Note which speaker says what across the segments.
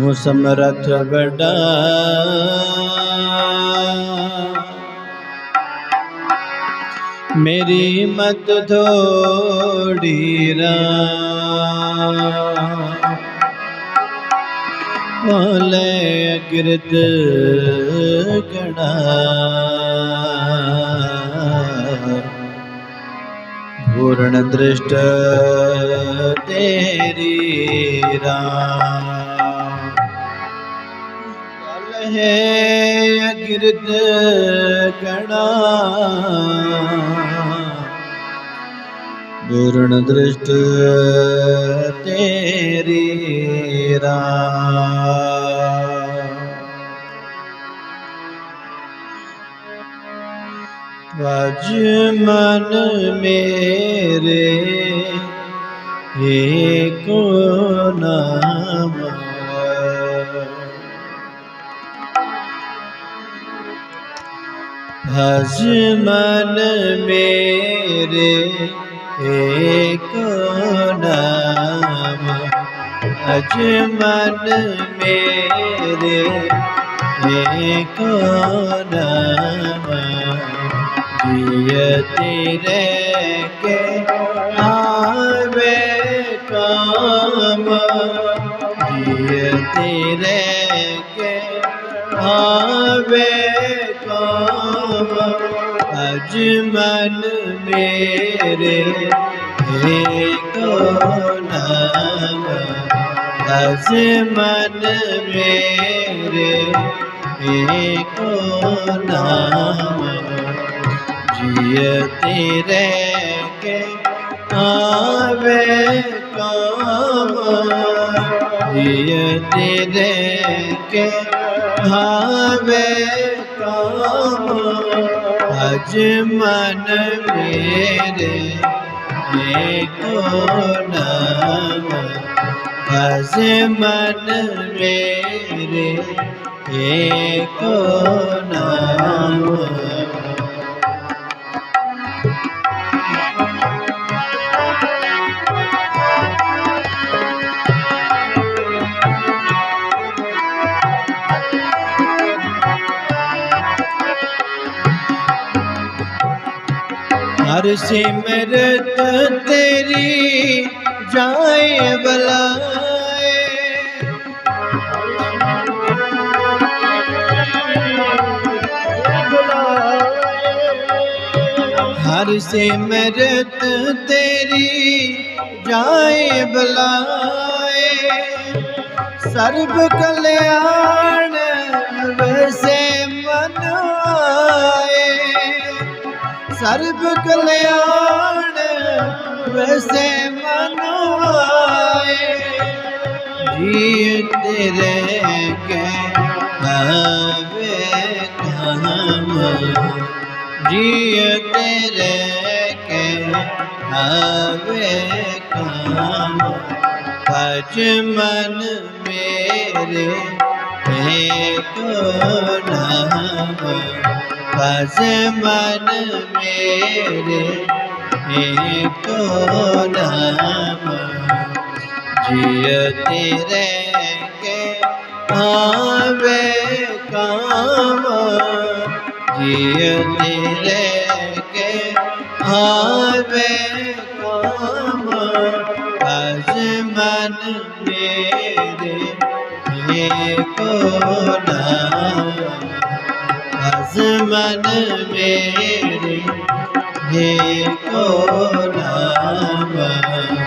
Speaker 1: ਤੂੰ ਸਮਰਥ ਵਡਾ। ਮੇਰੀ ਮਤ ਥੋੜੀ ਰਾ ਭੋਲੇ ਅਗਰਤ ਗਣਾ ਪੂਰਨ ਦ੍ਰਿਸ਼ਟ ਤੇਰੀ ਰਾਮ ਹੈ ਅਗਰਤ ਗਣਾ ਪੂਰਨ ਦ੍ਰਿਸ਼ਟ ਤੇਰੀ ਰਾਮ ਵਜ ਮਨ ਮੇਰੇ ਏਕੋ ਨਾਮ। ਭਜ ਮਨ ਮੇਰੇ ਏਕੋ ਨਾਮ। ਭਜ ਮਨ ਮੇਰੇ ਏਕੋ ਨਾਮ। ਜਿയ ਤੇਰੇ ਕੇ ਆਵੇ ਕਾਮ। ਜਿയ ਤੇਰੇ ਅਜ ਮਨ ਮੇਰੇ ਏਕੋ ਨਾਮ ਅਜ ਮਨ ਮੇਰੇ ਏਕੋ ਨਾਮ ਜਿയ ਤੇਰੇ ਕੇ ਆਵੇ ਕਾਮ। ਜਿയ ਤੇਰੇ ਕੇ ਕਾਮ। ਅਜ ਮਨ ਮੇਰੇ ਏਕੋ ਨਾਮ। ਅਜ ਮਨ ਮੇਰੇ ਏਕੋ ਨਾਮ। ਹਰ ਸਿਮਰਤ ਤੇਰੀ ਜਾਏ ਬਲਾਏ। ਹਰ ਸਿਮਰਤ ਤੇਰੀ ਜਾਏ ਬਲਾਏ। ਸਰਬ ਕਲਿਆਣ ਵਸੇ ਸਰਬ ਕਲਿਆਣ ਵਸੇ ਮਨ ਜੀ ਤੇਰੇ ਕੇ ਆਵੇ ਕਾਮ ਜੀ ਤੇਰੇ ਕੇ ਆਵੇ ਕਾਮ ਭਜ ਮਨ ਮੇਰੇ ਏਕੋ ਨਾਮ। ਭਜ ਮਨ ਮੇਰੇ ਏਕੋ ਨਾਮ ਜਿയ ਤੇਰੇ ਕੇ ਆਵੇ ਕਾਮ ਜਿയ ਤੇਰੇ ਕੇ ਆਵੇ ਕਾਮ ਅਜ ਮਨ ਮੇਰੇ ਏਕੋ ਨਾਮ ਅਜ ਮਨ ਮੇਰੇ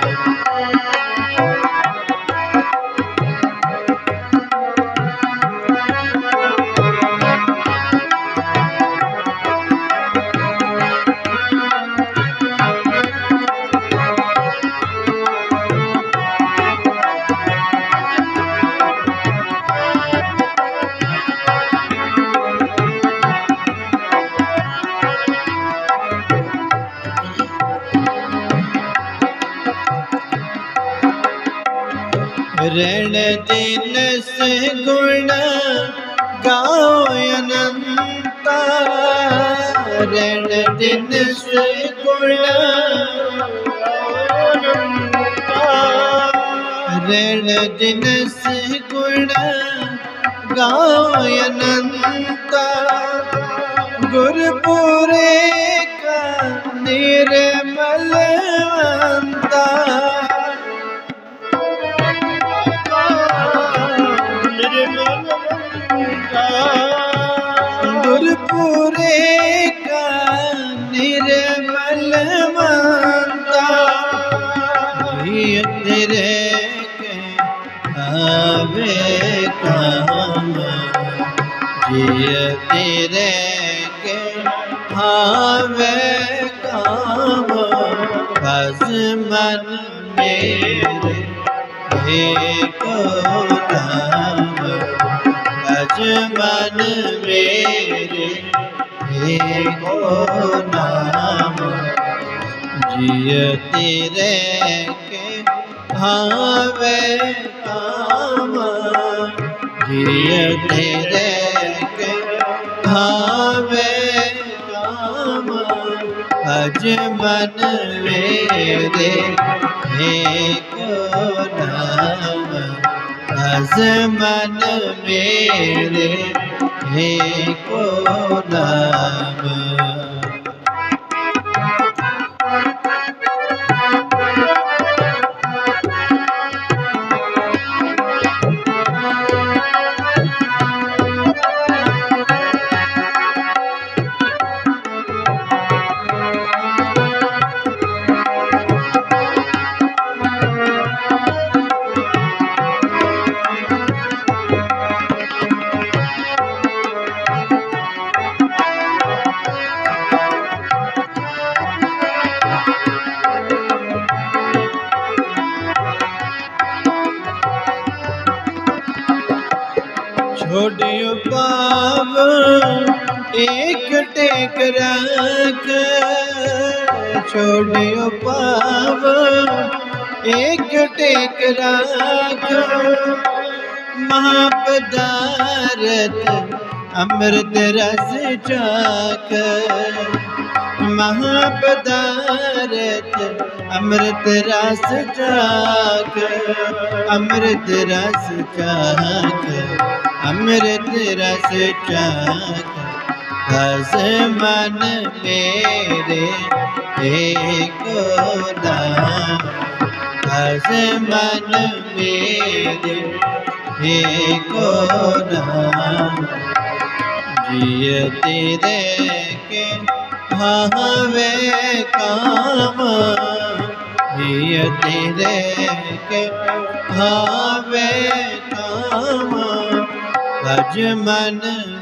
Speaker 1: ਏਕੋ ਨਾਮ ਰਣ ਦਿਨ ਗੁਣ ਗਾਓ ਅਨੰਤਾ ਰਣ ਦਿਨ ਗੁਣ ਰਣ ਦਿਨ ਗੁਣ ਗਾਓ ਅਨੰਤਾ ਗੁਰਪੁਰੇ ਕਾ ਜੀ ਤੇਰੇ ਕੇ ਆਵੇ ਕਾਮ, ਬਸ ਮਨ ਮੇਰੇ ਏਕੋ ਨਾਮ। ਅਜ ਮਨ ਮੇਰੇ ਏਕੋ ਨਾਮ। ਜਿय ਤੇਰੇ ਕੇ ਭਾਵੇ ਕਾਮ ਜਿय ਤੇਰੇ ਕੇ ਭਾਵੇ ਕਾਮ ਅਜ ਮਨ ਮੇਰੇ ਏਕੋ ਨਾਮ ਅਜ ਮਨ ਮੇਰੇ ਏਕੋ ਨਾਮ ਛੋੜਿਓ ਪਾਵ ਏਕ ਟੇਕ ਰੱਖ। ਛੋੜਿਓ ਪਾਵ ਏਕ ਟੇਕ ਰੱਖ। ਮਹਾਪਦਾਰਤ ਅੰਮ੍ਰਿਤ ਰਸ ਚਾਕ ਮਹਾਪਦਾਰਤ ਅੰਮ੍ਰਿਤ ਰਸ ਚਾਕ ਅੰਮ੍ਰਿਤ ਰਸ ਚਾਕ ਅੰਮ੍ਰਿਤ ਰਸ ਚਾਕ ਹਸ ਮਨ ਮੇਰੇ ਏਕੋ ਨਾਮ ਹਸ ਮਨ ਮੇਰੇ ਏਕੋ ਨਾਮ ਜਿय ਤੇਰੇ ਕੇ ਭਾਵੇ ਕਾਮ ਜਿय ਤੇਰੇ ਕੇ ਭਾਵੇ ਕਾਮ ਅਜ ਮਨ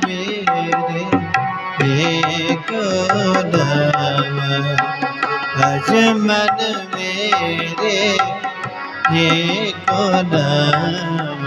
Speaker 1: ਮੇਰੇ ਏਕੋ ਨਾਮ। ਅਜ ਮਨ ਮੇਰੇ ਏਕੋ ਨਾਮ।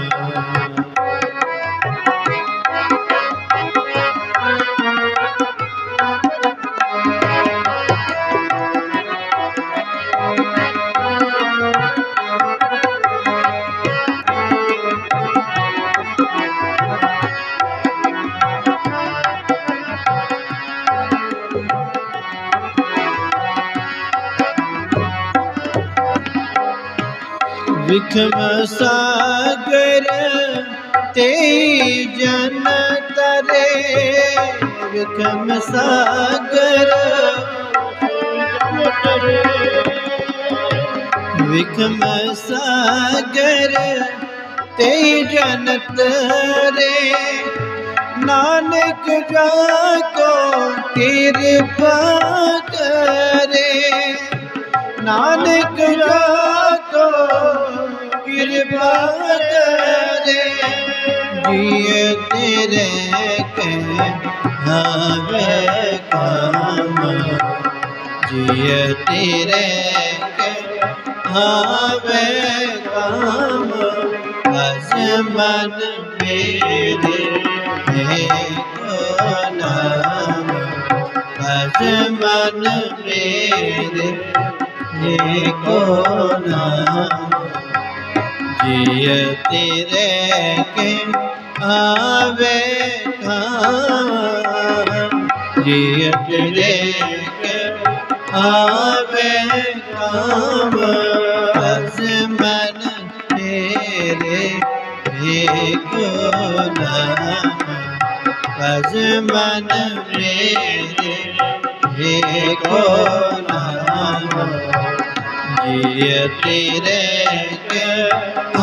Speaker 1: ਵਿਖਮ ਸਾਗਰ ਤੇ ਜਨ ਤਰੇ। ਵਿਖਮ ਸਾਗਰ ਵਿਖਮ ਸਾਗਰ ਤੇ ਜਨਤ ਰੇ ਨਾਨਕ ਜਾ ਕੋ ਕਿਰਪਾ ਕਰੇ। ਨਾਨਕ ਜਾ ਕੋ ਕਿਰਪਾ ਕਰੇ ਜੀਏ ਤੇਰੇ ਕਹਿ ਹਾਵੇ ਕਾਮ। ਜੀਏ ਤੇਰੇ ਕਹਿ ਹਾਵੇ ਕਾਮ। ਅਸ ਮਨ ਮੇਰੇ ਕੋ ਨਾਮ? ਅਸ ਮਨ ਮੇਰੇ ਏਕੋ ਨਾਮ? ਜਿਯ ਤੇਰੇ ਕੇ ਆਵੇ ਕਾ ਜਿਯ ਤੇਰੇ ਕੇ ਆਵੇ ਕਾਮ ਅਸਮਨ ਤੇਰੇ ਏਕ ਨਾਮ ਅਸਮਨ ਤੇਰੇ ਏਕ ਨਾਮ ਜਿਯ ਤੇਰੇ ਕੇ